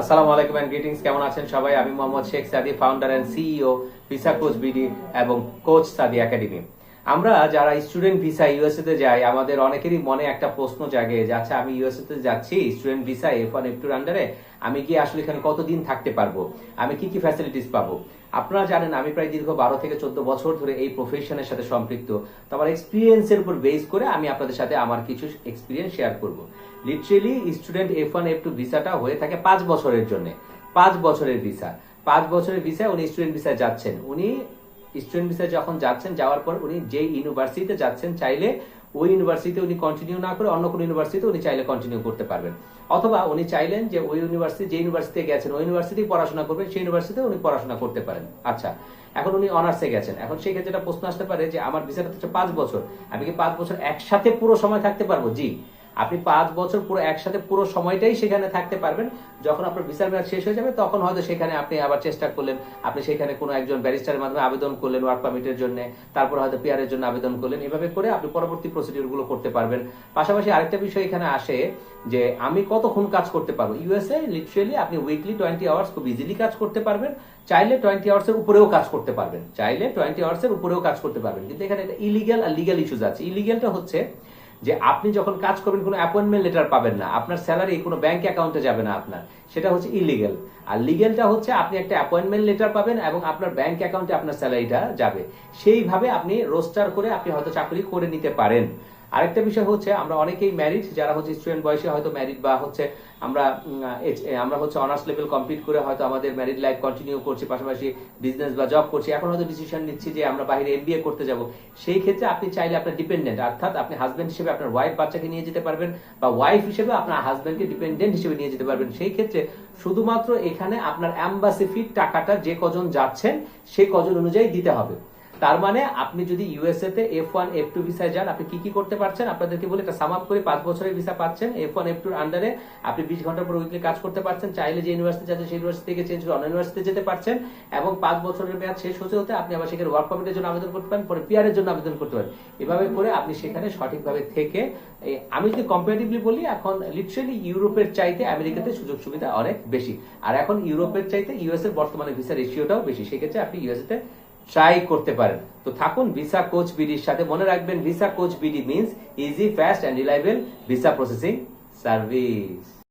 আসসালামু আলাইকুম and greetings কেমন আছেন সবাই? আমি Mohammad Sheikh Sadi founder and CEO Visa Coach BD এবং কোচ সাদি একাডেমি আমরা যারা স্টুডেন্ট ভিসা ইউএসএ তে যাই, আমাদের অনেকেরই মনে একটা প্রশ্ন জাগে যে আচ্ছা আমি ইউএসএ তে যাচ্ছি student visa F one F টুর আন্ডারে আমি কি আসলে এখানে কতদিন থাকতে পারব? আমি কি কি ফ্যাসিলিটিস পাবো? আপনারা জানেন, আমি প্রায় দীর্ঘ বারো থেকে চোদ্দ বছর ধরে এই প্রফেশনের সাথে সম্পৃক্ত। তো আমার এক্সপিরিয়েন্সের উপর বেস করে আমি আপনাদের সাথে আমার কিছু এক্সপিরিয়েন্স শেয়ার করব। Literally student F one F two ভিসাটা হয়ে থাকে পাঁচ বছরের জন্য, পাঁচ বছরের ভিসা পাঁচ বছরের ভিসা উনি স্টুডেন্ট ভিসায় যাচ্ছেন। উনি স্টুডেন্ট ভিসায় যখন যাচ্ছেন, যাওয়ার পর উনি যে ইউনিভার্সিটিতে যাচ্ছেন, চাইলে ওই ইউনিভার্সিটিতে উনি কন্টিনিউ না করে অন্য কোনো ইউনিভার্সিটিতে উনি চাইলে কন্টিনিউ করতে পারবেন। অথবা উনি চাইলেন যে ওই ইউনিভার্সিটি যে ইউনিভার্সিটিতে গেছেন, ওই ইউনিভার্সিটি পড়াশোনা করবেন, সেই ইউনিভার্সিটিতে উনি পড়াশোনা করতে পারেন। আচ্ছা এখন উনি অনার্সে গেছেন। এখন সেই ক্ষেত্রে প্রশ্ন আসতে পারে যে, আমার ভিসাটা হচ্ছে পাঁচ বছর। আমি কি পাঁচ বছর একসাথে পুরো সময় থাকতে পারব? জি। আপনি পাঁচ বছর পুরো একসাথে পুরো সময়টাই সেখানে থাকতে পারবেন। যখন আপনার ভিসার মেয়াদ শেষ হয়ে যাবে, তখন হয়তো সেখানে আপনি আবার চেষ্টা করলেন, আপনি সেখানে কোনো একজন ব্যারিস্টারের মাধ্যমে আবেদন করলেন ওয়ার্ক পারমিটের জন্য, তারপর হয়তো পিয়ারের জন্য আবেদন করলেন। এভাবে করে আপনি পরবর্তী প্রসিডিউরগুলো করতে পারবেন। পাশাপাশি আরেকটা বিষয় এখানে আসে যে, আমি কতক্ষণ কাজ করতে পারব? ইউএসএ লিটারেলি আপনি উইকলি টোয়েন্টি আওয়ার্স খুব ইজিলি কাজ করতে পারবেন। চাইলে টোয়েন্টি আওয়ার্স এর উপরেও কাজ করতে পারবেন। চাইলে টোয়েন্টি আওয়ার্স এর উপরেও কাজ করতে পারবেন। কিন্তু এখানে একটা ইলিগাল আর লিগাল ইস্যুজ আছে। ইলিগালটা হচ্ছে যে আপনি যখন কাজ করবেন, কোনো অ্যাপয়েন্টমেন্ট লেটার পাবেন না। আপনার স্যালারি কোনো ব্যাংক অ্যাকাউন্টে যাবে না আপনার। সেটা হচ্ছে ইলিগেল আর লিগেলটা হচ্ছে আপনি একটা অ্যাপয়েন্টমেন্ট লেটার পাবেন এবং আপনার ব্যাংক অ্যাকাউন্টে আপনার স্যালারিটা যাবে। সেইভাবে আপনি রোস্টার করে আপনি হয়তো চাকরি করে নিতে পারেন। আরেকটা বিষয় হচ্ছে, আমরা অনেকেই ম্যারিড যারা হচ্ছে স্টুডেন্ট বয়সে হয়তো ম্যারিড বা হচ্ছে আমরা আমরা হচ্ছে অনার্স লেভেল কমপ্লিট করে হয়তো আমাদের ম্যারিড লাইফ কন্টিনিউ করছি, পাশাপাশি বিজনেস বা জব করছি। এখন হয়তো ডিসিশন নিচ্ছি যে আমরা বাইরে এমবিএ করতে যাব। সেই ক্ষেত্রে আপনি চাইলে আপনার ডিপেন্ডেন্ট অর্থাৎ আপনি হাজবেন্ড হিসেবে আপনার ওয়াইফ বাচ্চাকে নিয়ে যেতে পারবেন বা ওয়াইফ হিসেবে আপনার হাজবেন্ডকে ডিপেন্ডেন্ট হিসেবে নিয়ে যেতে পারবেন। সেই ক্ষেত্রে শুধুমাত্র এখানে আপনার অ্যাম্বাসি ফির টাকাটা যে কজন যাচ্ছেন সেই কজন অনুযায়ী দিতে হবে। তার মানে আপনি যদি ইউএসএ তে এফ ওয়ান এফ টু ভিসায় যান, আপনি কি কি করতে পারছেন? আপনাদেরকে বলে একটা সাম আপ করে পাঁচ বছরের ভিসা পাচ্ছেন। এফ ওয়ান এফ টুর আন্ডারে আপনি বিশ ঘণ্টা পর উইকলি কাজ করতে পারছেন। চাইলে যে ইউনিভার্সিটি যাচ্ছে, সেই ইউনিভার্সিটি থেকে চেঞ্জ করে অন্য ইউনিভার্সিটি যেতে পারছেন। এবং পাঁচ বছরের মেয়াদ শেষ হতে হতে আপনি আবার সেখানে ওয়ার্ক পারমিটের জন্য আবেদন করতে পারেন, পরে পিয়ারের জন্য আবেদন করতে পারেন। এভাবে করে আপনি সেখানে সঠিকভাবে থেকে আমি যদি কম্পারেটিভলি বলি, এখন লিটারেলি ইউরোপের চাইতে আমেরিকাতে সুযোগ সুবিধা অনেক বেশি। আর এখন ইউরোপের চাইতে ইউএস এর বর্তমানে ভিসা রেশিওটাও বেশি। সেক্ষেত্রে আপনি ইউএসএ তে ট্রাই করতে পারেন। তো থাকুন ভিসা কোচ বিডির সাথে। মনে রাখবেন Visa Coach BD means easy fast and reliable visa processing service